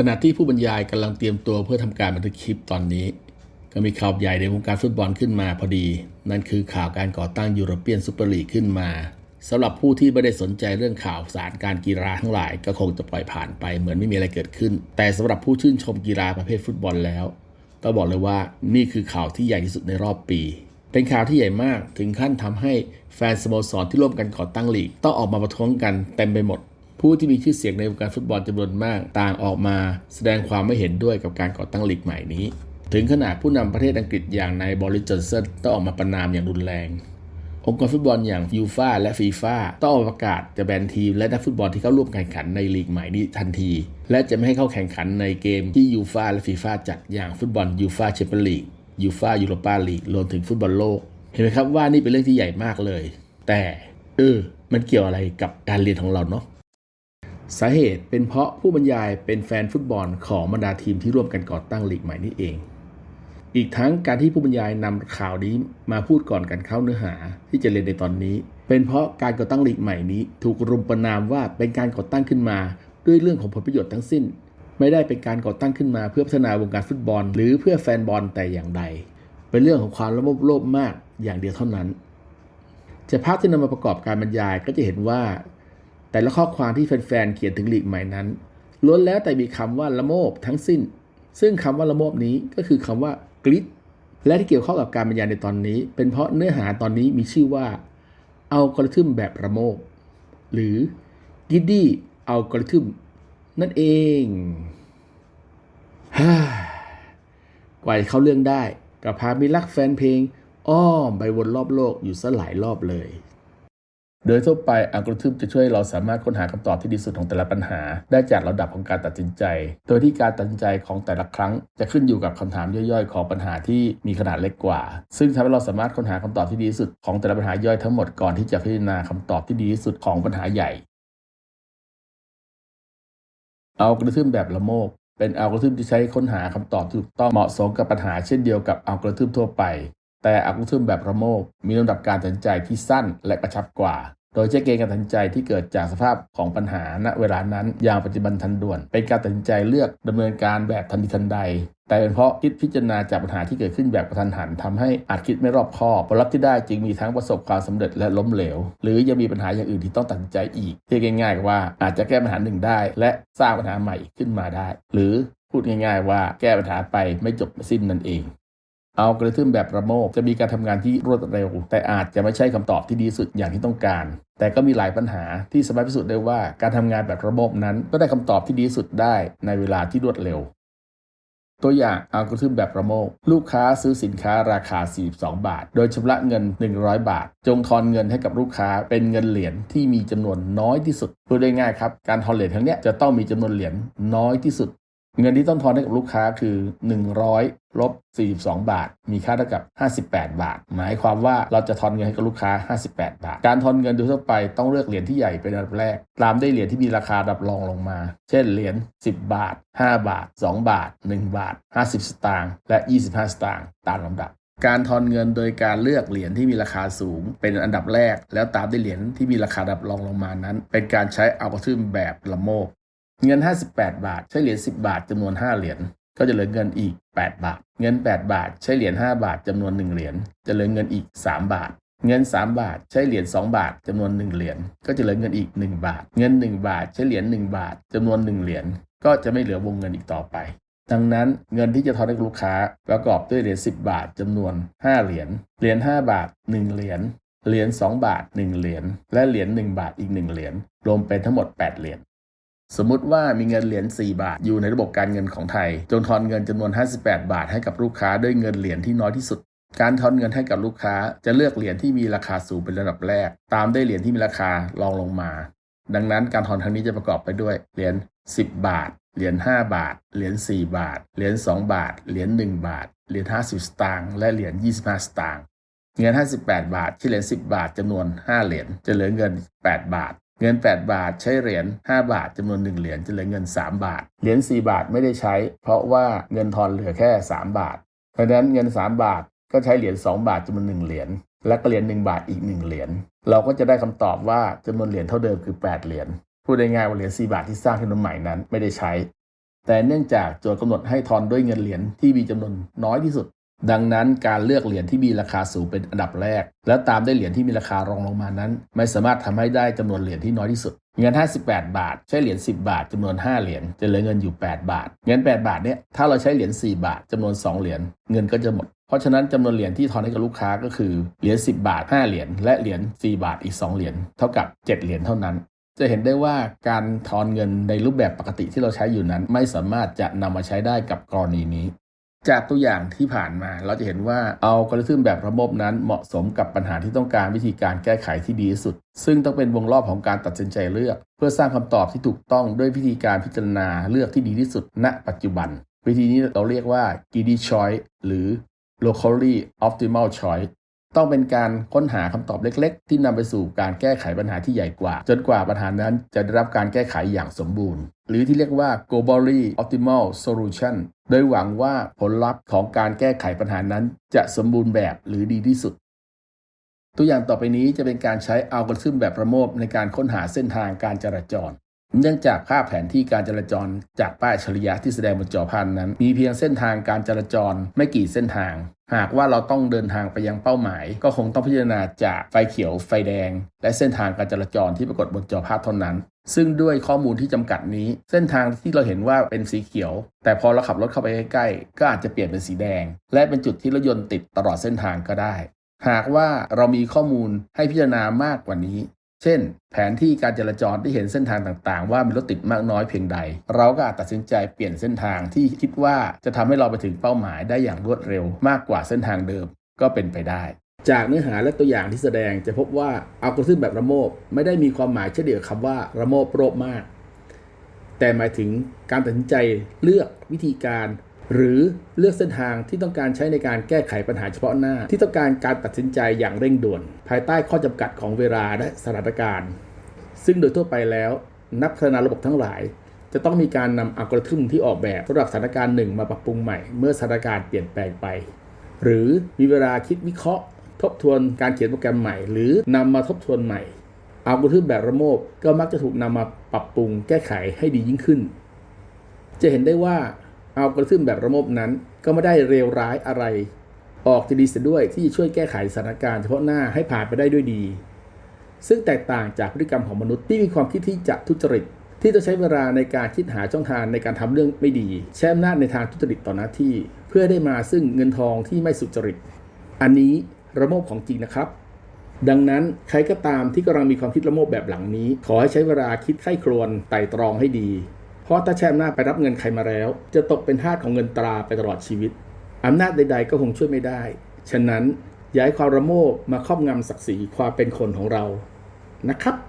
ขณะที่ผู้บรรยายกำลังเตรียมตัวเพื่อทำการบันทึกคลิปตอนนี้ ก็มีข่าวใหญ่ในวงการฟุตบอลขึ้นมาพอดี นั่นคือข่าวการก่อตั้งยูโรเปียนซูเปอร์ลีกขึ้นมาสำหรับผู้ที่ไม่ได้สนใจเรื่องข่าวสารการกีฬาทั้งหลาย ก็คงจะปล่อยผ่านไปเหมือนไม่มีอะไรเกิดขึ้น แต่สำหรับผู้ชื่นชมกีฬาประเภทฟุตบอลแล้วต้องบอกเลยว่านี่คือข่าวที่ใหญ่ที่สุดในรอบปี เป็นข่าวที่ใหญ่มากถึงขั้นทำให้แฟนสโมสรที่ร่วมกันก่อตั้งลีก ต้องออกมาประท้วงกันเต็มไปหมด ผู้ที่มีชื่อเสียงในวงการฟุตบอลจำนวนมาก ต่างออกมาแสดงความไม่เห็นด้วยกับการก่อตั้งลีกใหม่นี้ ถึงขนาดผู้นำประเทศอังกฤษอย่างนายบริจอนสันต้องออกมาประนามอย่างรุนแรง องค์กรฟุตบอลอย่างยูฟาและฟีฟาต้องออกประกาศจะแบนทีมและนักฟุตบอลที่เข้าร่วมแข่งขันในลีกใหม่นี้ทันที และจะไม่ให้เข้าแข่งขันในเกมที่ยูฟาและฟีฟาจัดอย่างฟุตบอลยูฟาแชมเปี้ยนลีกยูฟายูโรปาลีกรวมถึงฟุตบอลโลก เห็นไหมครับว่านี่เป็นเรื่องที่ใหญ่มากเลย แต่เออมันเกี่ยวอะไรกับการเรียนของเราเนาะ สาเหตุเป็นเพราะผู้บรรยายเป็นแฟนฟุตบอลของบรรดาทีมที่ร่วมกันก่อตั้งลีกใหม่นี่เอง อีกทั้งการที่ผู้บรรยายนำข่าวนี้มาพูดก่อนกันเข้าเนื้อหาที่จะเรียนในตอนนี้ เป็นเพราะการก่อตั้งลีกใหม่นี้ ถูกรุมประนามว่าเป็นการก่อตั้งขึ้นมาด้วยเรื่องของผลประโยชน์ทั้งสิ้น ไม่ได้เป็นการก่อตั้งขึ้นมาเพื่อพัฒนาวงการฟุตบอล หรือเพื่อแฟนบอลแต่อย่างใด เป็นเรื่องของความระบบโลภมากอย่างเดียวเท่านั้นจากภาพที่นำมาประกอบการบรรยายก็จะเห็นว่า แต่ละข้อความที่แฟนๆเขียนถึงหลีกใหม่นั้นล้วนแล้วแต่มีคำว่าละโมบทั้งสิ้น ซึ่งคำว่าละโมบนี้ก็คือคำว่ากริดและที่เกี่ยวข้องกับการบรรยายในตอนนี้ เป็นเพราะเนื้อหาตอนนี้มีชื่อว่าอัลกอริทึมแบบระโมบหรือกิดดี้อัลกอริทึมนั่นเองฮ่ากว่าจะเข้าเรื่องได้ก็พามีรักแฟนเพลง อ้อมไปวนรอบโลกอยู่ซะหลายรอบเลย โดยทั่วไปอัลกอริทึมจะช่วยเราสามารถค้นหาคำตอบที่ดีสุดของแต่ละปัญหา ได้จากระดับของการตัดสินใจ โดยที่การตัดสินใจของแต่ละครั้ง จะขึ้นอยู่กับคำถามย่อยๆ ของปัญหาที่มีขนาดเล็กกว่า ซึ่งทำให้เราสามารถค้นหาคำตอบที่ดีที่สุดของแต่ละปัญหาย่อยทั้งหมดก่อนที่จะพิจารณาคำตอบที่ดีที่สุดของปัญหาใหญ่อัลกอริทึมแบบละโมบเป็นอัลกอริทึมที่ใช้ค้นหาคำตอบที่ถูกต้องเหมาะสมกับปัญหาเช่นเดียวกับอัลกอริทึมทั่วไป แต่อัลกอริทึมแบบละโมบมีลำดับการตัดสินใจที่สั้นและกระชับกว่า โดยใช้เกณฑ์การตัดสินใจที่เกิดจากสภาพของปัญหาณเวลานั้นอย่างปัจจุบันทันด่วน เป็นการตัดสินใจเลือกดำเนินการแบบทันทีทันใด แต่เป็นเพราะคิดพิจารณาจากปัญหาที่เกิดขึ้นแบบกระทันหันทำให้อาจคิดไม่รอบคอบผลลัพธ์ที่ได้จึงมีทั้งประสบความสำเร็จและล้มเหลว หรือยังมีปัญหาอย่างอื่นที่ต้องตัดสินใจอีกเรียกง่ายๆว่าอาจจะแก้ปัญหาหนึ่งได้ และสร้างปัญหาใหม่ขึ้นมาได้ หรือพูดง่ายๆว่าแก้ปัญหาไปไม่จบไม่สิ้นนั่นเอง อัลกอริทึมแบบระโมบจะมีการทำงานที่รวดเร็ว แต่อาจจะไม่ใช่คำตอบที่ดีสุดอย่างที่ต้องการ แต่ก็มีหลายปัญหาที่สามารถพิสูจน์ได้ว่าการทำงานแบบระบบนั้นก็ได้คำตอบที่ดีสุดได้ในเวลาที่รวดเร็ว ตัวอย่างอัลกอริทึมแบบระโมบลูกค้าซื้อสินค้าราคา 42 บาท โดยชำระเงิน 100 บาท จงทอนเงินให้กับลูกค้าเป็นเงินเหรียญที่มีจำนวนน้อยที่สุดพูดได้ง่ายครับการทอนเหรียญครั้งนี้จะต้องมีจำนวนเหรียญน้อยที่สุด เงินที่ต้องทอนให้กับลูกค้าคือ 100ลบ42 บาท มีค่าเท่ากับ 58 บาท หมายความว่าเราจะทอนเงินให้กับลูกค้า 58 บาท การทอนเงินโดยทั่วไปต้องเลือกเหรียญที่ใหญ่เป็นอันดับแรก ตามด้วยเหรียญที่มีราคาดับรองลงมา เช่นเหรียญ10 บาท 5 บาท 2 บาท 1 บาท 50 สตางค์และ 25 สตางค์ตามลำดับการทอนเงินโดยการเลือกเหรียญที่มีราคาสูง เป็นอันดับแรก แล้วตามด้วยเหรียญที่มีราคาดับรองลงมานั้น เป็นการใช้อัลกอริทึมแบบละโมบ เงิน 58 บาท ใช้เหรียญ 10 บาทจำนวน 5 เหรียญก็จะเหลือเงินอีก 8 บาท เงิน 8 บาท ใช้เหรียญ 5 บาทจำนวน 1 เหรียญจะเหลือเงินอีก 3 บาท เงิน 3 บาท ใช้เหรียญ 2 บาทจำนวน 1 เหรียญก็จะเหลือเงินอีก 1 บาท เงิน 1 บาท ใช้เหรียญ 1 บาทจำนวน 1 เหรียญก็จะไม่เหลือวงเงินอีกต่อไปดังนั้นเงินที่จะทอนให้ลูกค้าประกอบด้วยเหรียญ10 บาทจำนวน 5 เหรียญ เหรียญ5บาท 1 เหรียญ เหรียญ2บาท 1 เหรียญ และเหรียญ1บาทอีก 1 เหรียญ รวมเป็นทั้งหมด 8 เหรียญ สมมุติว่ามีเงินเหรียญ 4 บาท อยู่ในระบบการเงินของไทย จงทอนเงินจำนวน 58 บาทให้กับลูกค้าด้วยเงินเหรียญที่น้อยที่สุด การทอนเงินให้กับลูกค้า จะเลือกเหรียญที่มีราคาสูงเป็นระดับแรก ตามด้วยเหรียญที่มีราคารองลงมา ดังนั้นการทอนครั้งนี้จะประกอบไปด้วยเหรียญ 10 บาท เหรียญ 5 บาท เหรียญ 4 บาท เหรียญ 2 บาท เหรียญ 1 บาท เหรียญ 50 สตางค์ และเหรียญ 25 สตางค์ เงิน 58 บาทที่เหรียญ 10 บาทจำนวน 5 เหรียญ จะเหลือเงิน 8 บาท เงิน 8 บาทใช้เหรียญ5บาทจำนวน 1 เหรียญจะเหลือเงิน 3 บาท เหรียญ4บาทไม่ได้ใช้ เพราะว่าเงินทอนเหลือแค่ 3 บาท เพราะฉะนั้นเงิน 3 บาทก็ใช้เหรียญ2บาทจำนวน 1 เหรียญและก็เหรียญ1บาทอีก 1 เหรียญเราก็จะได้คำตอบว่าจำนวนเหรียญเท่าเดิมคือ 8 เหรียญพูดได้ง่ายว่าเหรียญ4บาทที่สร้างขึ้นมาใหม่นั้นไม่ได้ใช้ แต่เนื่องจากโจทย์กำหนดให้ทอนด้วยเงินเหรียญที่มีจำนวนน้อยที่สุด ดังนั้นการเลือกเหรียญที่มีราคาสูงเป็นอันดับแรก และตามด้วยเหรียญที่มีราคารองลงมานั้น ไม่สามารถทำให้ได้จำนวนเหรียญที่น้อยที่สุด เงิน 58 บาท ใช้เหรียญ 10 บาทจำนวน 5 เหรียญจะเหลือเงินอยู่ 8 บาท เงิน 8 บาทเนี่ยถ้าเราใช้เหรียญ 4 บาทจำนวน 2 เหรียญเงินก็จะหมด เพราะฉะนั้นจำนวนเหรียญที่ทอนให้กับลูกค้าก็คือเหรียญ 10 บาท 5 เหรียญและเหรียญ 4 บาทอีก 2 เหรียญเท่ากับ 7 เหรียญเท่านั้นจะเห็นได้ว่าการทอนเงินในรูปแบบปกติที่เราใช้อยู่นั้น ไม่สามารถจะนำมาใช้ได้กับกรณีนี้ จากตัวอย่างที่ผ่านมาเราจะเห็นว่าเอากริทึมแบบระบบนั้นเหมาะสมกับปัญหาที่ต้องการวิธีการแก้ไขที่ดีที่สุด ซึ่งต้องเป็นวงรอบของการตัดสินใจเลือก เพื่อสร้างคำตอบที่ถูกต้องด้วยวิธีการพิจารณาเลือกที่ดีที่สุด ณ ปัจจุบัน วิธีนี้เราเรียกว่า greedy choice หรือ locally optimal choice ต้องเป็นการค้นหาคำตอบเล็ก ๆ ที่นำไปสู่การแก้ไขปัญหาที่ใหญ่กว่า จนกว่าปัญหานั้นจะได้รับการแก้ไขอย่างสมบูรณ์ หรือที่เรียกว่า globally optimal solution โดยหวังว่าผลลัพธ์ของการแก้ไขปัญหานั้น จะสมบูรณ์แบบหรือดีที่สุด ตัวอย่างต่อไปนี้จะเป็นการใช้อัลกอริทึมแบบประโมทในการค้นหาเส้นทางการจราจร เนื่องจากภาพแผนที่การจราจรจากป้ายฉริยะที่แสดงบนจอพันนั้น มีเพียงเส้นทางการจราจรไม่กี่เส้นทาง หากว่าเราต้องเดินทางไปยังเป้าหมาย ก็คงต้องพิจารณาจากไฟเขียวไฟแดง และเส้นทางการจราจรที่ปรากฏบนจอภาพเท่านั้น ซึ่งด้วยข้อมูลที่จำกัดนี้ เส้นทางที่เราเห็นว่าเป็นสีเขียว แต่พอเราขับรถเข้าไปใกล้ๆก็อาจจะเปลี่ยนเป็นสีแดง และเป็นจุดที่รถยนต์ติดตลอดเส้นทางก็ได้หากว่าเรามีข้อมูลให้พิจารณามากกว่านี้ เช่น แผนที่การจราจรที่เห็นเส้นทางต่างๆ ว่ามีรถติดมากน้อยเพียงใด เราก็อาจตัดสินใจเปลี่ยนเส้นทางที่คิดว่าจะทำให้เราไปถึงเป้าหมายได้อย่างรวดเร็วมากกว่าเส้นทางเดิมก็เป็นไปได้ จากเนื้อหาและตัวอย่างที่แสดงจะพบว่าอัลกอริทึมแบบระโมบไม่ได้มีความหมายเช่นเดียวกับคำว่าระโมบโรบมาก แต่หมายถึงการตัดสินใจเลือกวิธีการ หรือเลือกเส้นทางที่ต้องการใช้ในการแก้ไขปัญหาเฉพาะหน้า ที่ต้องการการตัดสินใจอย่างเร่งด่วน ภายใต้ข้อจำกัดของเวลาและสถานการณ์ ซึ่งโดยทั่วไปแล้ว นักพัฒนาระบบทั้งหลาย จะต้องมีการนำอัลกอริทึมที่ออกแบบสำหรับสถานการณ์หนึ่งมาปรับปรุงใหม่เมื่อสถานการณ์เปลี่ยนแปลงไป หรือมีเวลาคิดวิเคราะห์ ทบทวนการเขียนโปรแกรมใหม่ หรือนำมาทบทวนใหม่อัลกอริทึมแบบระโมบก็มักจะถูกนำมาปรับปรุงแก้ไขให้ดียิ่งขึ้น จะเห็นได้ว่า อัลกอริทึมแบบระบบนั้น ก็ไม่ได้เลวร้ายอะไร ออกจะดีเสียด้วยที่ช่วยแก้ไขสถานการณ์เฉพาะหน้าให้ผ่านไปได้ด้วยดี ซึ่งแตกต่างจากพฤติกรรมของมนุษย์ที่มีความคิดที่จะทุจริต ที่ต้องใช้เวลาในการคิดหาช่องทางในการทำเรื่องไม่ดีใช้อำนาจในทางทุจริตต่อหน้าที่ เพื่อได้มาซึ่งเงินทองที่ไม่สุจริต อันนี้ระโมบของจริงนะครับดังนั้นใครก็ตามที่กำลังมีความคิดละโมบแบบหลังนี้ ขอให้ใช้เวลาคิดไข้ครวนไต่ตรองให้ดี เพราะถ้าใช้อำนาจไปรับเงินใครมาแล้ว จะตกเป็นทาสของเงินตราไปตลอดชีวิตอำนาจใด ๆ ก็คงช่วยไม่ได้ ฉะนั้นย้ายความระโมบมาครอบงำศักดิ์ศรีความเป็นคนของเรานะครับ